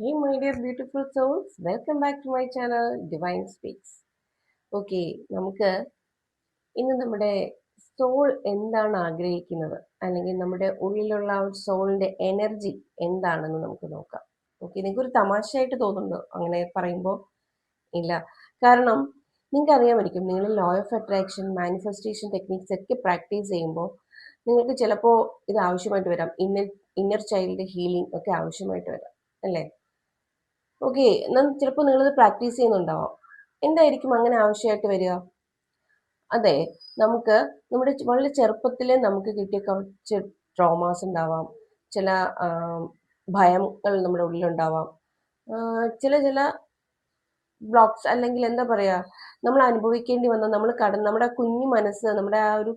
Hey, my dear beautiful souls, welcome back to my channel Divine Speaks. Okay നമുക്ക് ഇന്ന് നമ്മുടെ soul എന്താണ് ആഗ്രഹിക്കുന്നത്? അല്ലെങ്കിൽ നമ്മുടെ ഉള്ളിലുള്ള ആ ഒരു സോളിന്റെ എനർജി എന്താണെന്ന് നമുക്ക് നോക്കാം. ഓക്കെ നിങ്ങൾക്ക് ഒരു തമാശയായിട്ട് തോന്നുന്നുണ്ടോ? അങ്ങനെ പറയുമ്പോൾ ഇല്ല. കാരണം നിങ്ങൾക്ക് അറിയാമായിരിക്കും നിങ്ങൾ law of attraction manifestation techniques ഒക്കെ പ്രാക്ടീസ് ചെയ്യുമ്പോൾ നിങ്ങൾക്ക് ചിലപ്പോൾ ഇത് ആവശ്യമായിട്ട് വരാം. ഇന്നർ ഇന്നർ ചൈൽഡ് ഹീലിംഗ് ഒക്കെ ആവശ്യമായിട്ട് വരാം. അല്ലേ? ഓക്കെ എന്നാൽ ചിലപ്പോൾ നിങ്ങളിത് പ്രാക്ടീസ് ചെയ്യുന്നുണ്ടാവാം. എന്തായിരിക്കും അങ്ങനെ ആവശ്യമായിട്ട് വരിക? അതെ നമുക്ക് നമ്മുടെ വളരെ ചെറുപ്പത്തിൽ നമുക്ക് കിട്ടിയ കുറച്ച് ട്രോമാസ് ഉണ്ടാവാം. ചില ഭയങ്ങൾ നമ്മുടെ ഉള്ളിലുണ്ടാവാം. ചില ചില ബ്ലോക്സ് അല്ലെങ്കിൽ എന്താ പറയുക നമ്മൾ അനുഭവിക്കേണ്ടി വന്ന നമ്മൾ കടന്ന് നമ്മുടെ കുഞ്ഞു മനസ്സ് നമ്മുടെ ആ ഒരു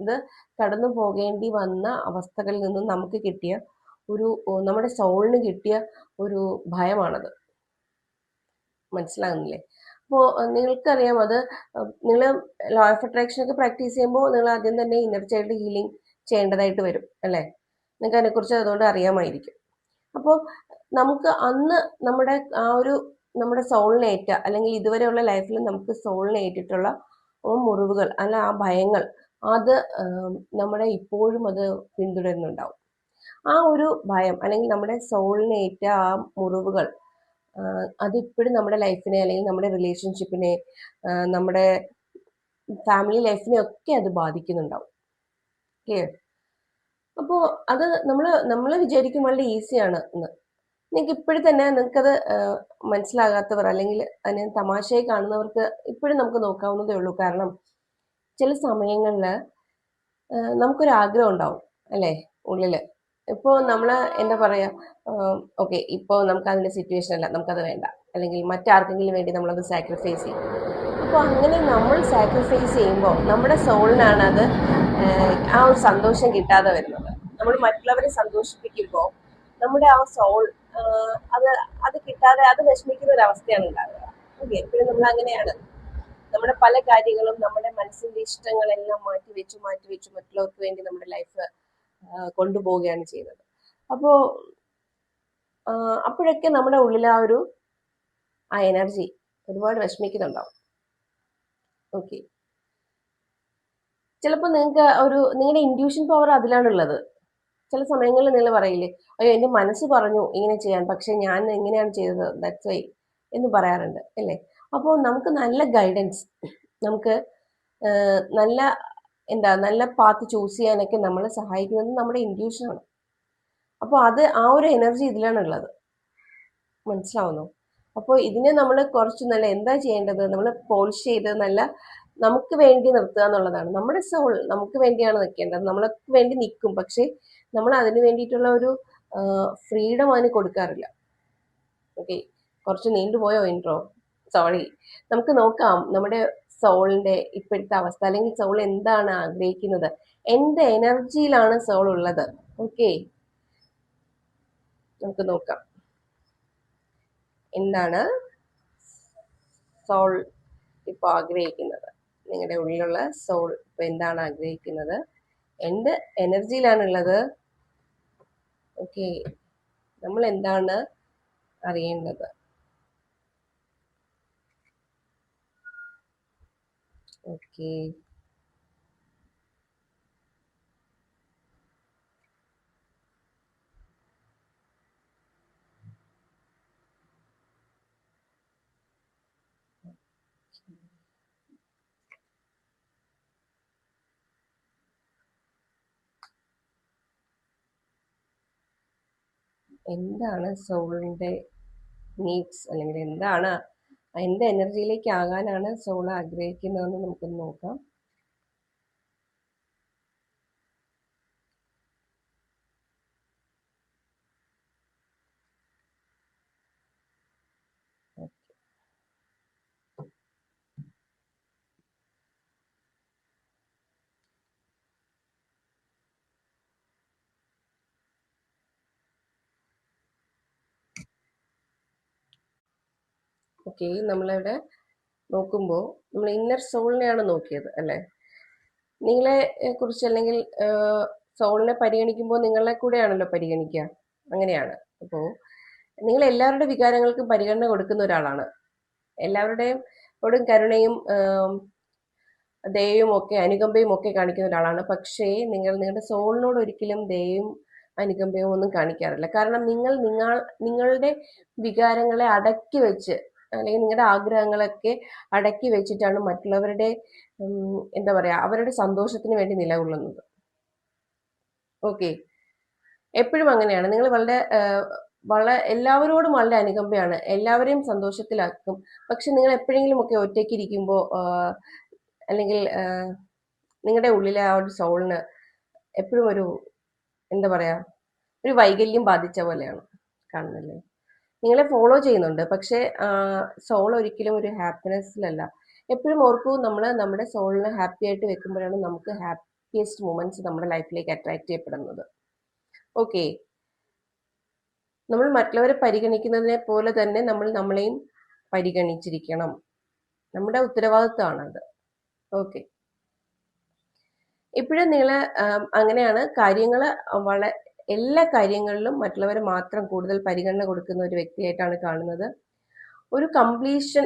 ഇത് കടന്നു പോകേണ്ടി വന്ന അവസ്ഥകളിൽ നിന്നും നമുക്ക് കിട്ടിയ ഒരു നമ്മുടെ സോളിന് കിട്ടിയ ഒരു ഭയമാണത്. മനസ്സിലാകുന്നില്ലേ? അപ്പോൾ നിങ്ങൾക്കറിയാം അത് നിങ്ങൾ ലോ ഓഫ് അട്രാക്ഷൻ ഒക്കെ പ്രാക്ടീസ് ചെയ്യുമ്പോൾ നിങ്ങൾ ആദ്യം തന്നെ ഇന്നർ ചൈൽഡ് ഹീലിംഗ് ചെയ്യേണ്ടതായിട്ട് വരും അല്ലേ? നിങ്ങൾക്ക് അതിനെക്കുറിച്ച് അതുകൊണ്ട് അറിയാമായിരിക്കും. അപ്പോൾ നമുക്ക് അന്ന് നമ്മുടെ ആ ഒരു നമ്മുടെ സോളിനേറ്റ അല്ലെങ്കിൽ ഇതുവരെയുള്ള ലൈഫിൽ നമുക്ക് സോളിനേറ്റിട്ടുള്ള മുറിവുകൾ അല്ല ആ ഭയങ്ങൾ അത് നമ്മുടെ ഇപ്പോഴും അത് പിന്തുടരുന്നുണ്ടാവും. ആ ഒരു ഭയം അല്ലെങ്കിൽ നമ്മുടെ സോളിനേറ്റ ആ മുറിവുകൾ അതിപ്പോഴും നമ്മുടെ ലൈഫിനെ അല്ലെങ്കിൽ നമ്മുടെ റിലേഷൻഷിപ്പിനെ നമ്മുടെ ഫാമിലി ലൈഫിനെ ഒക്കെ അത് ബാധിക്കുന്നുണ്ടാവും. ക്ലിയർ? അപ്പോൾ അത് നമ്മൾ നമ്മൾ വിചാരിക്കും വളരെ ഈസിയാണ് എന്ന്. നിങ്ങൾക്ക് ഇപ്പോഴും തന്നെ നിങ്ങൾക്കത് മനസ്സിലാകാത്തവർ അല്ലെങ്കിൽ അതിനെ തമാശയായി കാണുന്നവർക്ക് ഇപ്പോഴും നമുക്ക് നോക്കാവുന്നതേ ഉള്ളൂ. കാരണം ചില സമയങ്ങളിൽ നമുക്കൊരു ആഗ്രഹം ഉണ്ടാവും അല്ലേ? ഉള്ളിൽ ഇപ്പോൾ നമ്മൾ എന്താ പറയുക ഓക്കെ ഇപ്പോൾ നമുക്ക് അതിന്റെ സിറ്റുവേഷൻ അല്ല നമുക്കത് വേണ്ട. അല്ലെങ്കിൽ മറ്റാർക്കെങ്കിലും വേണ്ടി നമ്മളത് സാക്രിഫൈസ് ചെയ്യും. അപ്പോൾ അങ്ങനെ നമ്മൾ സാക്രിഫൈസ് ചെയ്യുമ്പോൾ നമ്മുടെ സോളിനാണ് അത് ആ ഒരു സന്തോഷം കിട്ടാതെ വരുന്നത്. നമ്മൾ മറ്റുള്ളവരെ സന്തോഷിപ്പിക്കുമ്പോൾ നമ്മുടെ ആ സോൾ അത് അത് കിട്ടാതെ അത് വിഷമിക്കുന്ന ഒരു അവസ്ഥയാണ് ഉണ്ടാകുക ഓക്കെ പിന്നെ നമ്മൾ അങ്ങനെയാണ്. നമ്മുടെ പല കാര്യങ്ങളും നമ്മുടെ മനസ്സിന്റെ ഇഷ്ടങ്ങളെല്ലാം മാറ്റി വെച്ചു മാറ്റി വെച്ചു മറ്റുള്ളവർക്ക് വേണ്ടി നമ്മുടെ ലൈഫ് കൊണ്ടുപോവുകയാണ് ചെയ്യുന്നത് അപ്പോ അപ്പോഴൊക്കെ നമ്മുടെ ഉള്ളിൽ ആ ഒരു ആ എനർജി ഒരുപാട് വിഷമിക്കുന്നുണ്ടാവും. ഓക്കെ ചിലപ്പോൾ നിങ്ങൾക്ക് ഒരു നിങ്ങളുടെ ഇൻഡ്യൂഷൻ പവർ അതിലാണുള്ളത് ചില സമയങ്ങളിൽ നിങ്ങൾ പറയില്ലേ അയ്യോ എന്റെ മനസ്സ് പറഞ്ഞു ഇങ്ങനെ ചെയ്യാൻ പക്ഷെ ഞാൻ എങ്ങനെയാണ് ചെയ്തത് ദാറ്റ്സ് വൈ എന്ന് പറയാറുണ്ട് അല്ലേ? അപ്പോൾ നമുക്ക് നല്ല ഗൈഡൻസ് നമുക്ക് നല്ല എന്താ നല്ല പാത്ത് ചൂസ് ചെയ്യാനൊക്കെ നമ്മളെ സഹായിക്കുന്നത് നമ്മുടെ ഇൻഡ്യൂഷനാണ് അപ്പോൾ അത് ആ ഒരു എനർജി ഇതിലാണ് ഉള്ളത് മനസ്സിലാവുന്നു? അപ്പോൾ ഇതിനെ നമ്മൾ കുറച്ച് നല്ല എന്താ ചെയ്യേണ്ടത്? നമ്മൾ പോളിഷ് ചെയ്ത് നല്ല നമുക്ക് വേണ്ടി നിർത്തുക എന്നുള്ളതാണ്. നമ്മുടെ സോൾ നമുക്ക് വേണ്ടിയാണ് നിൽക്കേണ്ടത് നമ്മൾക്ക് വേണ്ടി നിൽക്കും പക്ഷേ നമ്മൾ അതിന് വേണ്ടിയിട്ടുള്ള ഒരു ഫ്രീഡം അതിന് കൊടുക്കാറില്ല. ഓക്കെ കുറച്ച് നീണ്ടുപോയോ ഇൻട്രോ സോറി നമുക്ക് നോക്കാം. നമ്മുടെ സോളിന്റെ ഇപ്പോഴത്തെ അവസ്ഥ അല്ലെങ്കിൽ സോൾ എന്താണ് ആഗ്രഹിക്കുന്നത്? എന്ത് എനർജിയിലാണ് സോൾ ഉള്ളത്? ഓക്കെ. നമുക്ക് നോക്കാം. എന്താണ് സോൾ ഇപ്പോൾ ആഗ്രഹിക്കുന്നത്? നിങ്ങളുടെ ഉള്ളിലുള്ള സോൾ ഇപ്പോൾ എന്താണ് ആഗ്രഹിക്കുന്നത്? എന്ത് എനർജിയിലാണുള്ളത്? ഓക്കെ. നമ്മൾ എന്താണ് അറിയേണ്ടത്? ഓക്കെ എന്താണ് സോളിന്റെ നീഡ്സ് അല്ലെങ്കിൽ എന്താണ് എന്ത് എനർജിയിലേക്ക് ആകാനാണ് സോൾ ആഗ്രഹിക്കുന്നതെന്ന് നമുക്കൊന്ന് നോക്കാം. ഓക്കെ നമ്മളിവിടെ നോക്കുമ്പോൾ നമ്മൾ ഇന്നർ സോളിനെയാണ് നോക്കിയത് അല്ലേ? നിങ്ങളെ കുറിച്ച് അല്ലെങ്കിൽ സോളിനെ പരിഗണിക്കുമ്പോൾ നിങ്ങളെ കൂടെയാണല്ലോ പരിഗണിക്കുക അങ്ങനെയാണ്. അപ്പോൾ നിങ്ങൾ എല്ലാവരുടെ വികാരങ്ങൾക്കും പരിഗണന കൊടുക്കുന്ന ഒരാളാണ്. എല്ലാവരുടെയും ഓടും കരുണയും ദയയും ഒക്കെ അനുകമ്പയും ഒക്കെ കാണിക്കുന്ന ഒരാളാണ്. പക്ഷേ നിങ്ങൾ നിങ്ങളുടെ സോളിനോട് ഒരിക്കലും ദയയും അനുകമ്പയും ഒന്നും കാണിക്കാറില്ല. കാരണം നിങ്ങൾ നിങ്ങൾ നിങ്ങളുടെ വികാരങ്ങളെ അടക്കി വെച്ച് അല്ലെങ്കിൽ നിങ്ങളുടെ ആഗ്രഹങ്ങളൊക്കെ അടക്കി വെച്ചിട്ടാണ് മറ്റുള്ളവരുടെ എന്താ പറയാ അവരുടെ സന്തോഷത്തിന് വേണ്ടി നിലകൊള്ളുന്നത്. ഓക്കെ. എപ്പോഴും അങ്ങനെയാണ്. നിങ്ങൾ വളരെ വളരെ എല്ലാവരോടും വളരെ അനുകമ്പയാണ്. എല്ലാവരെയും സന്തോഷത്തിലാക്കും. പക്ഷെ നിങ്ങൾ എപ്പോഴെങ്കിലും ഒക്കെ ഒറ്റയ്ക്ക് ഇരിക്കുമ്പോൾ അല്ലെങ്കിൽ നിങ്ങളുടെ ഉള്ളിലെ ആ ഒരു സോളിന് എപ്പോഴും ഒരു എന്താ പറയാ ഒരു വൈകല്യം ബാധിച്ച പോലെയാണ് കാണുന്നില്ലേ നിങ്ങളെ ഫോളോ ചെയ്യുന്നുണ്ട്. പക്ഷേ സോൾ ഒരിക്കലും ഒരു ഹാപ്പിനെസ്സിലല്ല എപ്പോഴും ഓർക്കൂ നമ്മൾ നമ്മുടെ സോളിനെ ഹാപ്പി ആയിട്ട് വെക്കുമ്പോഴാണ് നമുക്ക് ഹാപ്പിയസ്റ്റ് മൂമെന്റ്സ് നമ്മുടെ ലൈഫിലേക്ക് അട്രാക്ട് ചെയ്യപ്പെടുന്നത്. ഓക്കെ നമ്മൾ മറ്റുള്ളവരെ പരിഗണിക്കുന്നതിനെ പോലെ തന്നെ നമ്മൾ നമ്മളെയും പരിഗണിച്ചിരിക്കണം. നമ്മുടെ ഉത്തരവാദിത്തമാണ് അത് ഓക്കെ ഇപ്പോഴും നിങ്ങൾ അങ്ങനെയാണ് കാര്യങ്ങൾ വളരെ എല്ലാ കാര്യങ്ങളിലും മറ്റുള്ളവരെ മാത്രം കൂടുതൽ പരിഗണന കൊടുക്കുന്ന ഒരു വ്യക്തിയായിട്ടാണ് കാണുന്നത്. ഒരു കംപ്ലീഷൻ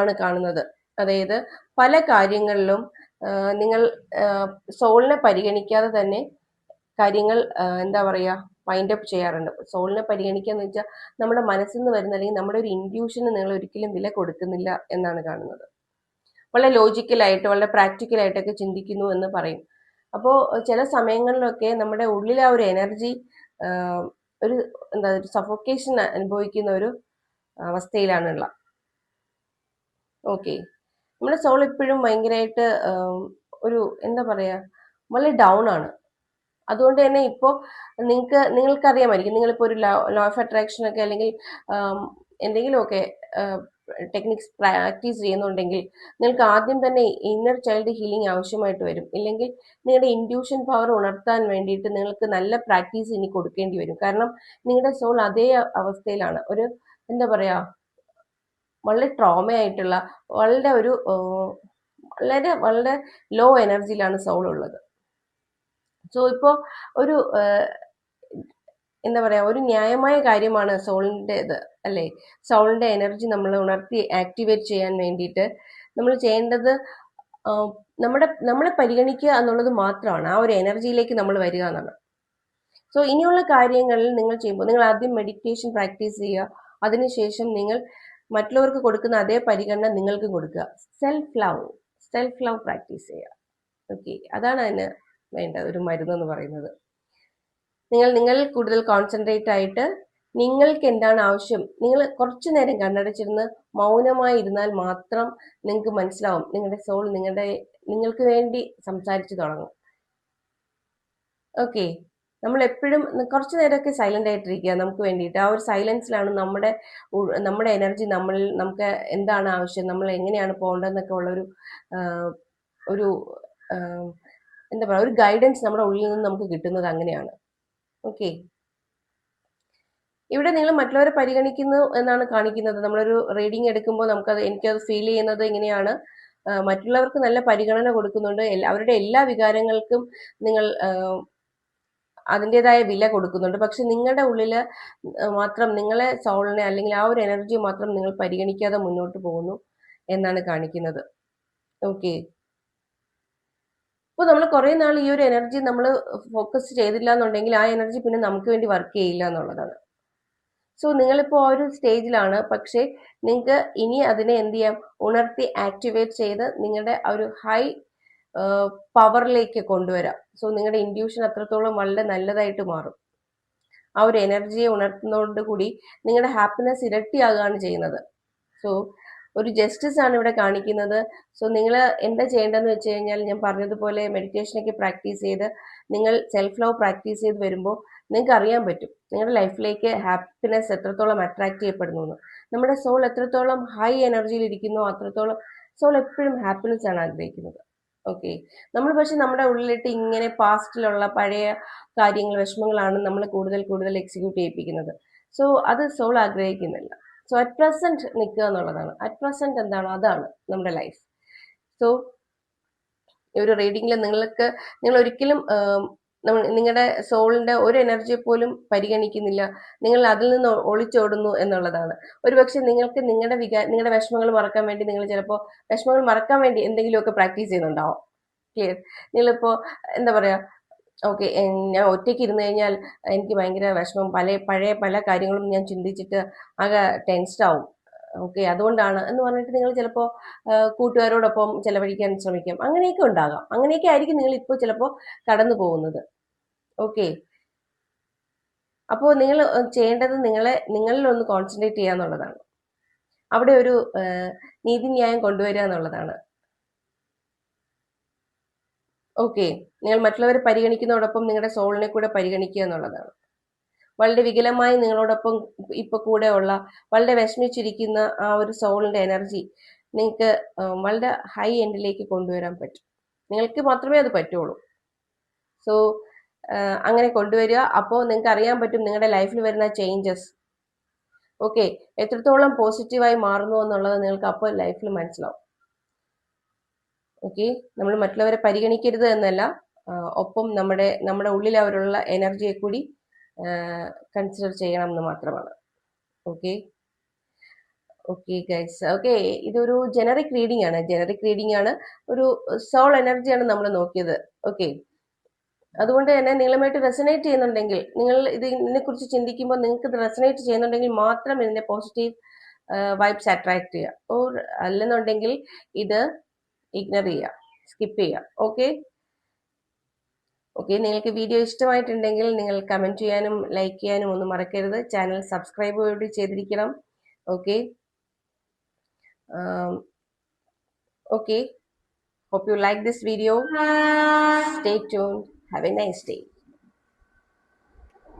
ആണ് കാണുന്നത്. അതായത് പല കാര്യങ്ങളിലും നിങ്ങൾ സോളിനെ പരിഗണിക്കാതെ തന്നെ കാര്യങ്ങൾ എന്താ പറയുക വൈൻഡ് അപ്പ് ചെയ്യാറുണ്ട്. സോളിനെ പരിഗണിക്കുക എന്ന് വെച്ചാൽ നമ്മുടെ മനസ്സിൽ നിന്ന് വരുന്ന അല്ലെങ്കിൽ നമ്മുടെ ഒരു ഇൻഡ്യൂഷന് നിങ്ങൾ ഒരിക്കലും വില കൊടുക്കുന്നില്ല എന്നാണ് കാണുന്നത്. വളരെ ലോജിക്കലായിട്ട് വളരെ പ്രാക്ടിക്കലായിട്ടൊക്കെ ചിന്തിക്കുന്നു എന്ന് പറയും. അപ്പോൾ ചില സമയങ്ങളിലൊക്കെ നമ്മുടെ ഉള്ളിലെ ആ ഒരു എനർജി ഒരു എന്താ ഒരു സഫോക്കേഷൻ അനുഭവിക്കുന്ന ഒരു അവസ്ഥയിലാണുള്ള ഓക്കെ. നമ്മുടെ സോൾ ഇപ്പോഴും ഭയങ്കരമായിട്ട് ഒരു എന്താ പറയുക വളരെ ഡൗൺ ആണ്. അതുകൊണ്ട് തന്നെ ഇപ്പോൾ നിങ്ങൾക്ക് നിങ്ങൾക്കറിയാമായിരിക്കും നിങ്ങളിപ്പോൾ ഒരു ലോ ലോ ഓഫ് അട്രാക്ഷൻ ഒക്കെ അല്ലെങ്കിൽ എന്തെങ്കിലുമൊക്കെ ടെക്നിക്സ് പ്രാക്ടീസ് ചെയ്യുന്നുണ്ടെങ്കിൽ നിങ്ങൾക്ക് ആദ്യം തന്നെ ഇന്നർ ചൈൽഡ് ഹീലിംഗ് ആവശ്യമായിട്ട് വരും. ഇല്ലെങ്കിൽ നിങ്ങളുടെ ഇൻഡ്യൂഷൻ പവർ ഉണർത്താൻ വേണ്ടിയിട്ട് നിങ്ങൾക്ക് നല്ല പ്രാക്ടീസ് ഇനി കൊടുക്കേണ്ടി വരും. കാരണം നിങ്ങളുടെ സോൾ അതേ അവസ്ഥയിലാണ്. ഒരു എന്താ പറയുക വളരെ ട്രോമ ആയിട്ടുള്ള വളരെ ഒരു വളരെ വളരെ ലോ എനർജിയിലാണ് സോൾ ഉള്ളത്. സോ ഇപ്പോൾ ഒരു എന്താ പറയുക ഒരു ന്യായമായ കാര്യമാണ് സോളിന്റെത് അല്ലേ? സോളിന്റെ എനർജി നമ്മൾ ഉണർത്തി ആക്ടിവേറ്റ് ചെയ്യാൻ വേണ്ടിയിട്ട് നമ്മൾ ചെയ്യേണ്ടത് നമ്മുടെ നമ്മളെ പരിഗണിക്കുക എന്നുള്ളത് മാത്രമാണ്. ആ ഒരു എനർജിയിലേക്ക് നമ്മൾ വരിക എന്നാണ്. സോ ഇനിയുള്ള കാര്യങ്ങളിൽ നിങ്ങൾ ചെയ്യുമ്പോൾ നിങ്ങൾ ആദ്യം മെഡിറ്റേഷൻ പ്രാക്ടീസ് ചെയ്യുക. അതിനുശേഷം നിങ്ങൾ മറ്റുള്ളവർക്ക് കൊടുക്കുന്ന അതേ പരിഗണന നിങ്ങൾക്കും കൊടുക്കുക. Self love self love practice ചെയ്യുക. ഓക്കെ. അതാണ് അതിന് വേണ്ട ഒരു മരുന്ന് എന്ന് പറയുന്നത്. നിങ്ങൾ നിങ്ങൾ കൂടുതൽ കോൺസെൻട്രേറ്റ് ആയിട്ട് നിങ്ങൾക്ക് എന്താണ് ആവശ്യം? നിങ്ങൾ കുറച്ചു നേരം കണ്ണടച്ചിരുന്ന് മൗനമായി ഇരുന്നാൽ മാത്രം നിങ്ങൾക്ക് മനസ്സിലാവും. നിങ്ങളുടെ സോൾ നിങ്ങളുടെ നിങ്ങൾക്ക് വേണ്ടി സംസാരിച്ചു തുടങ്ങും. ഓക്കെ നമ്മൾ എപ്പോഴും കുറച്ചു നേരമൊക്കെ സൈലന്റ് ആയിട്ടിരിക്കുക നമുക്ക് വേണ്ടിയിട്ട്. ആ ഒരു സൈലൻസിലാണ് നമ്മുടെ നമ്മുടെ എനർജി നമ്മൾ നമുക്ക് എന്താണ് ആവശ്യം? നമ്മൾ എങ്ങനെയാണ് പോകേണ്ടതെന്നൊക്കെ ഉള്ള ഒരു ഒരു എന്താ പറയുക ഒരു ഗൈഡൻസ് നമ്മുടെ ഉള്ളിൽ നിന്ന് നമുക്ക് കിട്ടുന്നത് അങ്ങനെയാണ്. ഓക്കെ ഇവിടെ നിങ്ങൾ മറ്റുള്ളവരെ പരിഗണിക്കുന്നു എന്നാണ് കാണിക്കുന്നത്. നമ്മളൊരു റീഡിങ് എടുക്കുമ്പോൾ നമുക്കത് എനിക്കത് ഫീൽ ചെയ്യുന്നത് എങ്ങനെയാണ് മറ്റുള്ളവർക്ക് നല്ല പരിഗണന കൊടുക്കുന്നുണ്ട്. അവരുടെ എല്ലാ വികാരങ്ങൾക്കും നിങ്ങൾ അതിന്റെതായ വില കൊടുക്കുന്നുണ്ട്. പക്ഷെ നിങ്ങളുടെ ഉള്ളിൽ മാത്രം നിങ്ങളെ സോളിനെ അല്ലെങ്കിൽ ആ ഒരു എനർജി മാത്രം നിങ്ങൾ പരിഗണിക്കാതെ മുന്നോട്ട് പോകുന്നു എന്നാണ് കാണിക്കുന്നത്. ഓക്കെ അപ്പോൾ നമ്മൾ കുറേ നാൾ ഈ ഒരു എനർജി നമ്മൾ ഫോക്കസ് ചെയ്തില്ല എന്നുണ്ടെങ്കിൽ ആ എനർജി പിന്നെ നമുക്ക് വേണ്ടി വർക്ക് ചെയ്യില്ല എന്നുള്ളതാണ്. സോ നിങ്ങളിപ്പോൾ ആ ഒരു സ്റ്റേജിലാണ് പക്ഷേ നിങ്ങൾക്ക് ഇനി അതിനെ എന്ത് ചെയ്യാം? ഉണർത്തി ആക്ടിവേറ്റ് ചെയ്ത് നിങ്ങളുടെ ആ ഒരു ഹൈ പവറിലേക്ക് കൊണ്ടുവരാം. സോ നിങ്ങളുടെ ഇൻഡ്യൂഷൻ അത്രത്തോളം വളരെ നല്ലതായിട്ട് മാറും. ആ ഒരു എനർജിയെ കൂടി നിങ്ങളുടെ ഹാപ്പിനെസ് ഇരട്ടിയാകുകയാണ് ചെയ്യുന്നത്. സോ ഒരു ജസ്റ്റിസ് ആണ് ഇവിടെ കാണിക്കുന്നത്. സോ നിങ്ങൾ എന്താ ചെയ്യേണ്ടതെന്ന് വെച്ച് കഴിഞ്ഞാൽ ഞാൻ പറഞ്ഞതുപോലെ മെഡിറ്റേഷനൊക്കെ പ്രാക്ടീസ് ചെയ്ത് നിങ്ങൾ സെൽഫ് ലവ് പ്രാക്ടീസ് ചെയ്ത് വരുമ്പോൾ നിങ്ങൾക്ക് അറിയാൻ പറ്റും. നിങ്ങളുടെ ലൈഫിലേക്ക് ഹാപ്പിനെസ് എത്രത്തോളം അട്രാക്ട് ചെയ്യപ്പെടുന്നു എന്ന്. നമ്മുടെ സോൾ എത്രത്തോളം ഹൈ എനർജിയിൽ ഇരിക്കുന്നു അത്രത്തോളം സോൾ എപ്പോഴും ഹാപ്പിനെസ് ആണ് ആഗ്രഹിക്കുന്നത്. ഓക്കെ നമ്മൾ പക്ഷെ നമ്മുടെ ഉള്ളിലിട്ട് ഇങ്ങനെ പാസ്റ്റിലുള്ള പഴയ കാര്യങ്ങൾ വിഷമങ്ങളാണ് നമ്മൾ കൂടുതൽ കൂടുതൽ എക്സിക്യൂട്ട് ചെയ്യിപ്പിക്കുന്നത്. സോ അത് സോൾ ആഗ്രഹിക്കുന്നില്ല. സോ അറ്റ് പ്രസന്റ് നിൽക്കുക എന്നുള്ളതാണ്. അറ്റ് പ്രസന്റ് എന്താണോ? അതാണ് നമ്മുടെ ലൈഫ് സോ ഈ ഒരു റീഡിങ്ങിൽ നിങ്ങൾക്ക് നിങ്ങൾ ഒരിക്കലും നിങ്ങളുടെ സോളിന്റെ ഒരു എനർജി പോലും പരിഗണിക്കുന്നില്ല. നിങ്ങൾ അതിൽ നിന്ന് ഒളിച്ചോടുന്നു എന്നുള്ളതാണ്. ഒരുപക്ഷെ നിങ്ങൾക്ക് നിങ്ങളുടെ വികാ നിങ്ങളുടെ വിഷമങ്ങൾ മറക്കാൻ വേണ്ടി നിങ്ങൾ ചിലപ്പോൾ വിഷമങ്ങൾ മറക്കാൻ വേണ്ടി എന്തെങ്കിലുമൊക്കെ പ്രാക്ടീസ് ചെയ്യുന്നുണ്ടാവും. ക്ലിയർ നിങ്ങളിപ്പോൾ എന്താ പറയാ ഓക്കെ ഞാൻ ഒറ്റയ്ക്ക് ഇരുന്ന് കഴിഞ്ഞാൽ എനിക്ക് ഭയങ്കര വിഷമം. പല പഴയ പല കാര്യങ്ങളും ഞാൻ ചിന്തിച്ചിട്ട് ആകെ ടെൻസ്ഡ് ആവും. ഓക്കെ അതുകൊണ്ടാണ് എന്ന് പറഞ്ഞിട്ട് നിങ്ങൾ ചിലപ്പോൾ കൂട്ടുകാരോടൊപ്പം ചിലവഴിക്കാൻ ശ്രമിക്കാം. അങ്ങനെയൊക്കെ ഉണ്ടാകാം. അങ്ങനെയൊക്കെ ആയിരിക്കും നിങ്ങൾ ഇപ്പോൾ ചിലപ്പോൾ കടന്നു പോകുന്നത്. ഓക്കെ. അപ്പോൾ നിങ്ങൾ ചെയ്യേണ്ടത് നിങ്ങളെ നിങ്ങളിൽ ഒന്ന് കോൺസെൻട്രേറ്റ് ചെയ്യുക എന്നുള്ളതാണ് അവിടെ ഒരു നീതിന്യായം കൊണ്ടുവരിക എന്നുള്ളതാണ്. ഓക്കെ. നിങ്ങൾ മറ്റുള്ളവരെ പരിഗണിക്കുന്നതോടൊപ്പം നിങ്ങളുടെ സോളിനെ കൂടെ പരിഗണിക്കുക എന്നുള്ളതാണ്. വളരെ വികലമായി നിങ്ങളോടൊപ്പം ഇപ്പൊ കൂടെ ഉള്ള വളരെ വിഷമിച്ചിരിക്കുന്ന ആ ഒരു സോളിന്റെ എനർജി നിങ്ങൾക്ക് വളരെ ഹൈ എൻഡിലേക്ക് കൊണ്ടുവരാൻ പറ്റും. നിങ്ങൾക്ക് മാത്രമേ അത് പറ്റുള്ളൂ. സോ അങ്ങനെ കൊണ്ടുവരിക. അപ്പോൾ നിങ്ങൾക്ക് അറിയാൻ പറ്റും നിങ്ങളുടെ ലൈഫിൽ വരുന്ന ചേഞ്ചസ്. ഓക്കെ. എത്രത്തോളം പോസിറ്റീവായി മാറുന്നു എന്നുള്ളത് നിങ്ങൾക്ക് അപ്പോൾ ലൈഫിൽ മനസ്സിലാവും. ഓക്കെ? നമ്മൾ മറ്റുള്ളവരെ പരിഗണിക്കരുത് എന്നല്ല. ഒപ്പം നമ്മുടെ നമ്മുടെ ഉള്ളിൽ അവരുള്ള എനർജിയെ കൂടി കൺസിഡർ ചെയ്യണം എന്ന് മാത്രമാണ്. ഓക്കെ? Okay guys. ഓക്കെ ഇതൊരു ജനറിക് റീഡിംഗ് ആണ്. ജനറിക് റീഡിംഗ് ആണ്. ഒരു സോൾ എനർജിയാണ് നമ്മൾ നോക്കിയത്. ഓക്കെ? അതുകൊണ്ട് തന്നെ നിങ്ങളുമായിട്ട് റെസനേറ്റ് ചെയ്യുന്നുണ്ടെങ്കിൽ നിങ്ങൾ ഇത് ഇതിനെക്കുറിച്ച് ചിന്തിക്കുമ്പോൾ നിങ്ങൾക്ക് ഇത് റെസനേറ്റ് ചെയ്യുന്നുണ്ടെങ്കിൽ മാത്രം ഇതിന്റെ പോസിറ്റീവ് വൈബ്സ് അട്രാക്ട് ചെയ്യുക. ഓർ അല്ലെന്നുണ്ടെങ്കിൽ ഇത് ഇഗ്നർ ചെയ്യുക സ്കിപ്പ് ചെയ്യുക ഓക്കെ ഓക്കെ നിങ്ങൾക്ക് വീഡിയോ ഇഷ്ടമായിട്ടുണ്ടെങ്കിൽ നിങ്ങൾ കമന്റ് ചെയ്യാനും ലൈക്ക് ചെയ്യാനും ഒന്നും മറക്കരുത്. ചാനൽ സബ്സ്ക്രൈബ് കൂടി ചെയ്തിരിക്കണം. Okay okay hope you like this video stay tune have a nice day.